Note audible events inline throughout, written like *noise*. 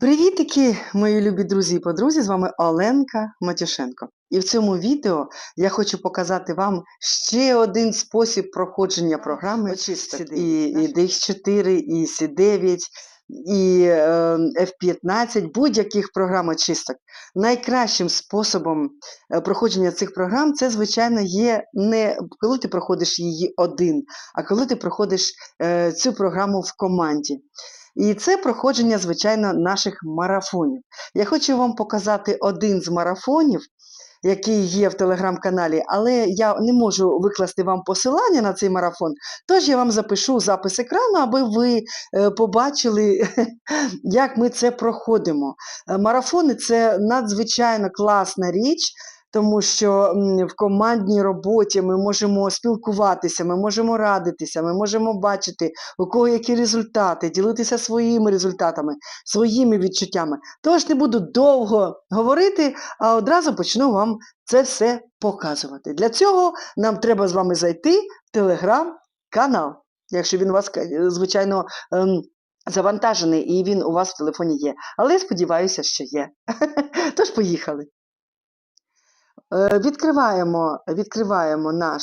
Привітики, мої любі друзі і подрузі! З вами Оленка Матюшенко. І в цьому відео я хочу показати вам ще один спосіб проходження програми Очисток. і, і DX4, і C9, і е, F15, будь-яких програм очисток. Найкращим способом е, проходження цих програм це, звичайно, є не коли ти проходиш її один, а коли ти проходиш е, цю програму в команді. І це проходження, звичайно, наших марафонів. Я хочу вам показати один з марафонів, який є в телеграм-каналі, але я не можу викласти вам посилання на цей марафон, тож я вам запишу запис екрану, аби ви е, побачили, *laughs* як ми це проходимо. Е, Марафони це надзвичайно класна річ. Тому що в командній роботі ми можемо спілкуватися, ми можемо радитися, ми можемо бачити, у кого які результати, ділитися своїми результатами, своїми відчуттями. Тож не буду довго говорити, а одразу почну вам це все показувати. Для цього нам треба з вами зайти в телеграм-канал, якщо він у вас, е, звичайно, ем, завантажений і він у вас в телефоні є. Але сподіваюся, що є. *laughs* Тож поїхали. Е, Відкриваємо, відкриваємо наш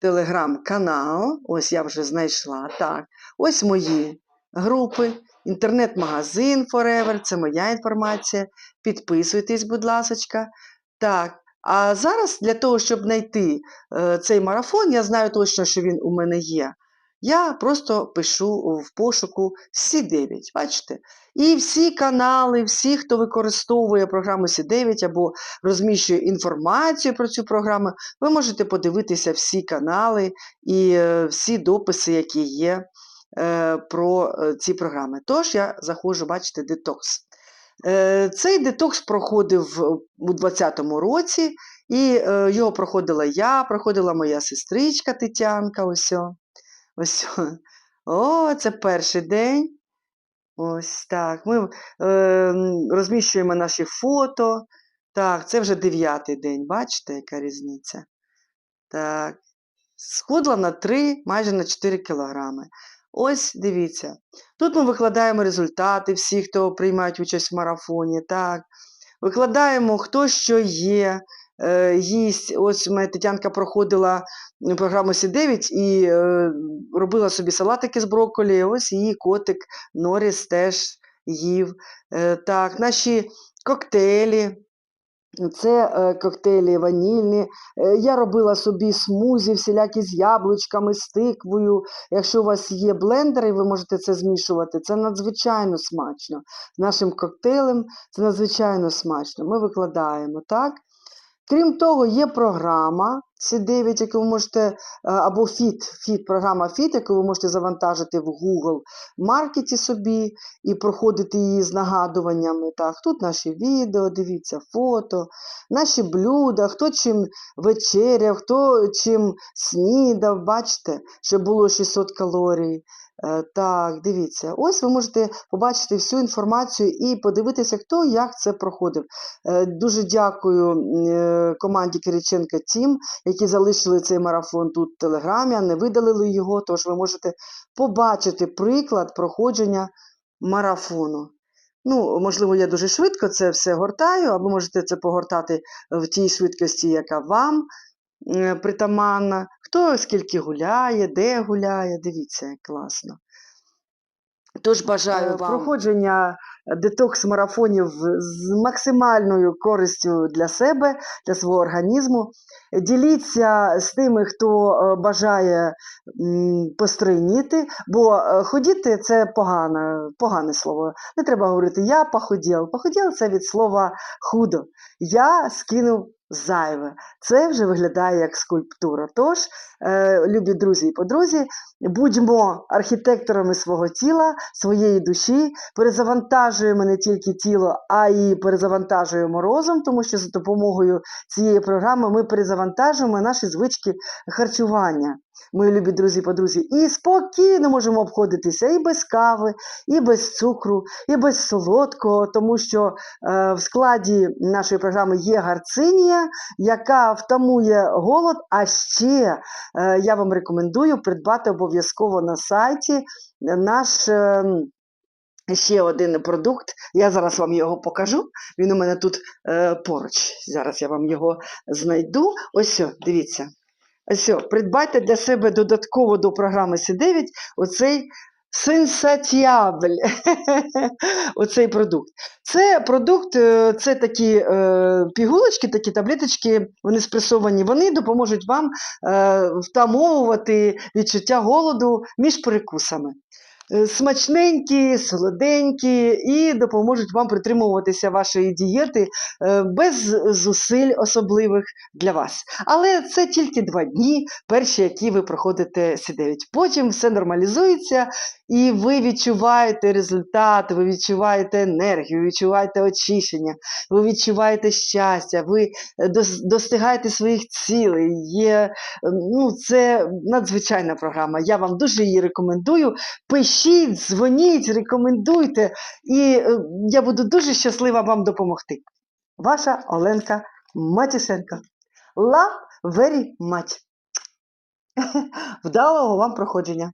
телеграм-канал. Ось я вже знайшла. Так, ось мої групи. Інтернет-магазин Forever, це моя інформація. Підписуйтесь, будь ласка. Так, а зараз для того, щоб знайти е, цей марафон, я знаю точно, що він у мене є. Я просто пишу в пошуку C9, бачите? І всі канали, всі, хто використовує програму C9 або розміщує інформацію про цю програму, ви можете подивитися всі канали і е, всі дописи, які є е, про е, ці програми. Тож я заходжу, бачите, детокс. Цей детокс проходив у 2020 році, і його проходила я, проходила моя сестричка Тетянка. Ось. Ось. *laughs* о. Це перший день. Ось так. Ми е, розміщуємо наші фото. Так, це вже дев'ятий день. Бачите, яка різниця? Так. Схудла на 3, майже на 4 кілограми. Ось дивіться. Тут ми викладаємо результати всіх, хто приймають участь в марафоні. Так. Викладаємо, хто що є, їсть. Ось у мене Тетянка проходила програму Сі9 і е, робила собі салатики з брокколі. Ось її котик Норіс теж їв. Е, так, наші коктейлі. Це е, коктейлі ванільні. Е, я робила собі смузі всілякі з яблучками, з тиквою. Якщо у вас є блендери, ви можете це змішувати. Це надзвичайно смачно. Нашим коктейлем це надзвичайно смачно. Ми викладаємо, так? Крім того, є програма C9, яку ви можете, е, або FIT, FIT, програма FIT, яку ви можете завантажити в Google Маркеті собі і проходити її з нагадуваннями. Так, тут наші відео, дивіться, фото, наші блюда, хто чим вечеряв, хто чим снідав, бачите, що було 600 калорій. Е, Так, дивіться, ось ви можете побачити всю інформацію і подивитися, хто як це проходив. Е, Дуже дякую е, команді Кириченка Тім, які залишили цей марафон тут в Телеграмі, а не видалили його, тож ви можете побачити приклад проходження марафону. Ну, можливо, я дуже швидко це все гортаю, а ви можете це погортати в тій швидкості, яка вам притаманна. Хто скільки гуляє, де гуляє, дивіться, як класно. Тож бажаю Е, вам проходження детокс-марафонів з максимальною користю для себе, для свого організму. Діліться з тими, хто е, бажає постройніти, бо е, ходіти це погане, погане слово. Не треба говорити я похудів. Похудів це від слова худо. Я скинув зайве. Це вже виглядає як скульптура. Тож, е, любі друзі і подрузі, будьмо архітекторами свого тіла, своєї душі, перезавантажуємо не тільки тіло, а й перезавантажуємо розум, тому що за допомогою цієї програми ми перезавантажуємо наші звички харчування. Мої любі друзі подрузі, і спокійно можемо обходитися і без кави, і без цукру, і без солодкого, тому що е, в складі нашої програми є гарцинія, яка втамує голод. А ще е, я вам рекомендую придбати обов'язково на сайті наш. е, ще один продукт. Я зараз вам його покажу. Він у мене тут е, поруч. Зараз я вам його знайду. Ось, дивіться. Ось, придбайте для себе додатково до програми С9 оцей сенсатіабль. *laughs* оцей продукт. Це продукт, е, це такі е, пігулочки, такі таблеточки, вони спресовані, вони допоможуть вам е, втамовувати відчуття голоду між перекусами. Е, Смачненькі, солоденькі і допоможуть вам притримуватися вашої дієти е, без зусиль особливих для вас. Але це тільки два дні, перші, які ви проходите С9. Потім все нормалізується, і ви відчуваєте результат, ви відчуваєте енергію, відчуваєте очищення, ви відчуваєте щастя, ви е, достигаєте своїх цілей. Є, е, ну, це надзвичайна програма. Я вам дуже її рекомендую. Пишіть, дзвоніть, рекомендуйте, і е, я буду дуже щаслива вам допомогти. Ваша Оленка Матюшенко. Love very much. Вдалого вам проходження.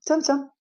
Цьом-цьом.